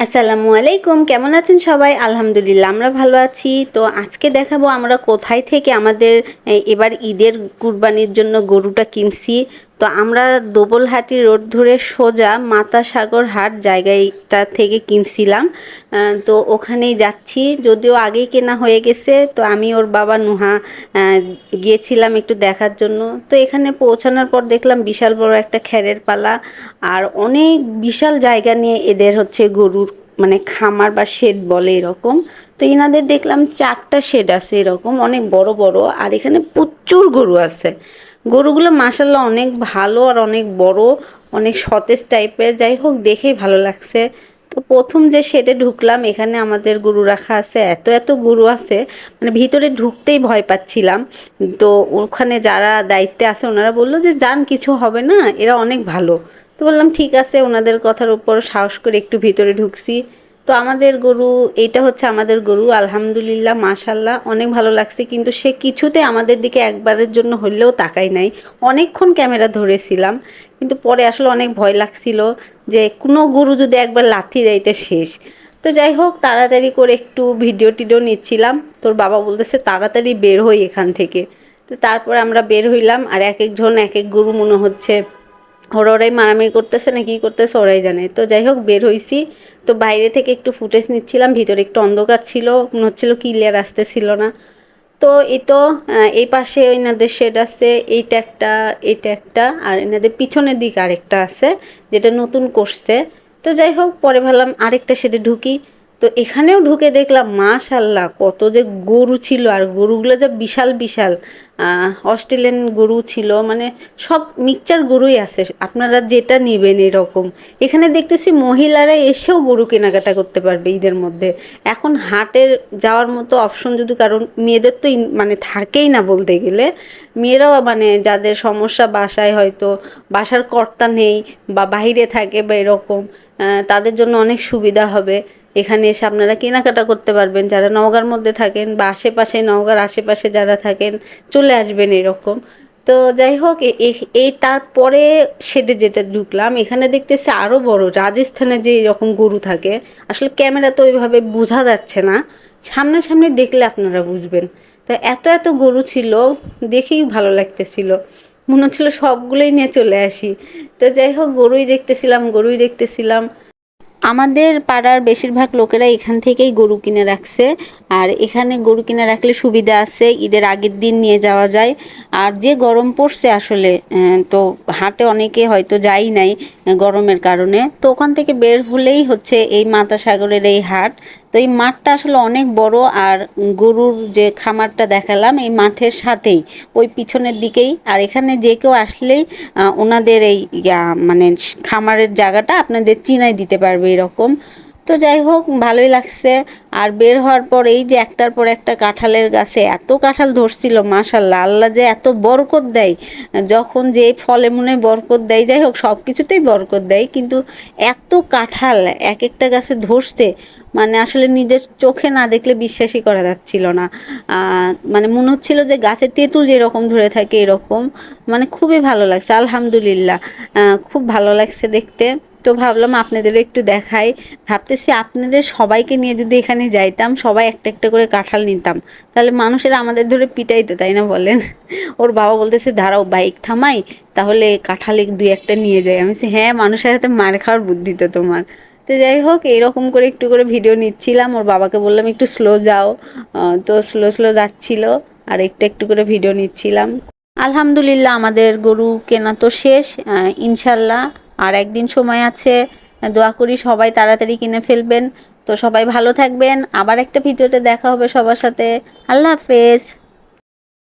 আসসালামু আলাইকুম, কেমন আছেন সবাই? আলহামদুলিল্লাহ, আমরা ভালো আছি। তো আজকে দেখাবো আমরা কোথায় থেকে আমাদের এবার ঈদের কুরবানির জন্য গরুটা কিনছি। তো আমরা দোবলহাটি রোড ধরে সোজা মাতা সাগর হাট জায়গাটা থেকে কিনছিলাম। তো ওখানেই যাচ্ছি। যদিও আগেই কেনা হয়ে গেছে, তো আমি ওর বাবা নুহা গিয়েছিলাম একটু দেখার জন্য। তো এখানে পৌঁছানোর পর দেখলাম বিশাল বড় একটা খ্যারের পালা, আর অনেক বিশাল জায়গা নিয়ে এদের হচ্ছে গরুর মানে খামার বা শেড বলে এরকম। তো এনাদের দেখলাম চারটা শেড আছে এরকম, অনেক বড় বড়, আর এখানে প্রচুর গরু আছে। গরুগুলো মাসাল্লাহ অনেক ভালো আর অনেক বড়, অনেক সতেজ টাইপের। যাই হোক, দেখেই ভালো লাগছে। তো প্রথম যে শেডে ঢুকলাম, এখানে আমাদের গরু রাখা আছে। এত এত গরু আছে মানে ভিতরে ঢুকতেই ভয় পাচ্ছিলাম। তো ওখানে যারা দায়িত্বে আছে, ওনারা বলল যে, যান, কিছু হবে না, এরা অনেক ভালো। তো বললাম, ঠিক আছে। ওনাদের কথার উপর সাহস করে একটু ভিতরে ঢুকছি। তো আমাদের গরু, এইটা হচ্ছে আমাদের গরু, আলহামদুলিল্লাহ মাশাল্লাহ অনেক ভালো লাগছে। কিন্তু সে কিছুতে আমাদের দিকে একবারের জন্য হলেও তাকাই নাই। অনেকক্ষণ ক্যামেরা ধরেছিলাম, কিন্তু পরে আসলে অনেক ভয় লাগছিল যে কোনো গরু যদি একবার লাথি দেয়তে শেষ। তো যাই হোক, তাড়াতাড়ি করে একটু ভিডিও টিডিও নিচ্ছিলাম। তোর বাবা বলতেছে, তাড়াতাড়ি বের হই এখান থেকে। তো তারপর আমরা বের হইলাম, আর এক একজন এক এক গরু মনে হচ্ছে ওরা ওরাই মারামারি করতেছে না, কি করতেছে ওরাই জানে। তো যাই হোক, বের হইছি। তো বাইরে থেকে একটু ফুটেজ নিচ্ছিলাম, ভিতরে একটু অন্ধকার ছিল, মনে হচ্ছিল ক্লিয়ার আসতে ছিল না। তো এই তো এই পাশে এনাদের শেড আছে, এইটা একটা এইটা একটা, আর এনাদের পিছনের দিক আরেকটা আছে, যেটা নতুন করছে। তো যাই হোক, পরে ভাবলাম আরেকটা শেডে ঢুকি। তো এখানেও ঢুকে দেখলাম, মাশাল্লাহ, কত যে গরু ছিল। আর গরুগুলো যা বিশাল বিশাল অস্ট্রেলিয়ান গরু ছিল মানে সব মিক্সচার গরুই আছে। আপনারা যেটা নেবেন এরকম। এখানে দেখতেছি মহিলারা এসেও গরু কেনাকাটা করতে পারবে ঈদের মধ্যে। এখন হাটের যাওয়ার মতো অপশন যদি কারণ মেয়েদের তো মানে থাকেই না বলতে গেলে। মেয়েরাও মানে যাদের সমস্যা বাসায় হয়তো, বাসার কর্তা নেই বা বাইরে থাকে বা এরকম তাদের জন্য অনেক সুবিধা হবে। এখানে এসে আপনারা কেনাকাটা করতে পারবেন। যারা নওগাঁর মধ্যে থাকেন বা আশেপাশে, নওগাঁর আশেপাশে যারা থাকেন, চলে আসবেন এরকম। তো যাই হোক এই তারপরে শেডে যেটা ঢুকলাম, এখানে দেখতেছি আরও বড় রাজস্থানে যে এরকম গরু থাকে, আসলে ক্যামেরা তো ওইভাবে বোঝা যাচ্ছে না। সামনাসামনি দেখলে আপনারা বুঝবেন। তো এত এত গরু ছিল, দেখেই ভালো লাগতেছিল। মনে হচ্ছিল সবগুলোই নিয়ে চলে আসি। তো যাই হোক, গরুই দেখতেছিলাম গরুই দেখতেছিলাম। আমাদের পাড়ার বেশিরভাগ লোকেরা এখান থেকেই গরু কিনে রাখছে। আর এখানে গরু কিনে রাখলে সুবিধা আছে, ঈদের আগের দিন নিয়ে যাওয়া যায়। আর যে গরম পড়ছে আসলে তো হাটে অনেকে হয়তো যাই নাই গরমের কারণে। তো ওখান থেকে বের হলেই হচ্ছে এই মাতা সাগরের এই হাট। তো এই মাঠটা আসলে অনেক বড় আর গরুর যে খামারটা দেখালাম, এই মাঠের সাথেই, ওই পিছনের দিকেই। আর এখানে যে কেউ আসলেই ওনাদের এই মানে খামারের জায়গাটা আপনাদের চিনাই দিতে পারবে এরকম। তো যাই হোক, ভালোই লাগছে। আর বের হওয়ার পর এই যে একটার পর একটা কাঁঠালের গাছে এত কাঁঠাল ধরছিল মাশাল্লাহ আল্লাহ যে এত বরকত দেয়। যখন যে ফলে মনে বরকত দেয়, যাই হোক সব কিছুতেই বরকত দেয়, কিন্তু এত কাঁঠাল এক একটা গাছে ধরছে মানে আসলে নিজের চোখে না দেখলে বিশ্বাসই করা যাচ্ছিল না। মানে মনে হচ্ছিল যে গাছের তেঁতুল যেরকম ধরে থাকে এরকম মানে খুবই ভালো লাগছে, আলহামদুলিল্লাহ। খুব ভালো লাগছে দেখতে। তো ভাবলাম আপনাদেরও একটু দেখাই। ভাবতেছি আপনাদের সবাইকে নিয়ে যদি এখানে যাইতাম, সবাই একটা একটা করে কাঁঠাল নিতাম। তাহলে মানুষেরা আমাদের ধরে পিটাইতো, তাই না বলেন? ওর বাবা বলতেছে, দাঁড়াও, বাইক থামাই, তাহলে কাঁঠাল দুই একটা নিয়ে যাই। আমি হ্যাঁ মানুষের হাতে মার খাওয়ার বুদ্ধি তো তোমার। তো যাই হোক এইরকম করে একটু করে ভিডিও নিচ্ছিলাম। ওর বাবাকে বললাম, একটু স্লো যাও। তো স্লো স্লো যাচ্ছিল, আর একটু একটু করে ভিডিও নিচ্ছিলাম। আলহামদুলিল্লাহ, আমাদের গরু কেনা তো শেষ। ইনশাল্লাহ আর একদিন সময় আছে, দোয়া করি সবাই তাড়াতাড়ি কিনে ফেলবেন। তো সবাই ভালো থাকবেন। আবার একটা ভিডিওতে দেখা হবে সবার সাথে। আল্লাহ হাফেজ।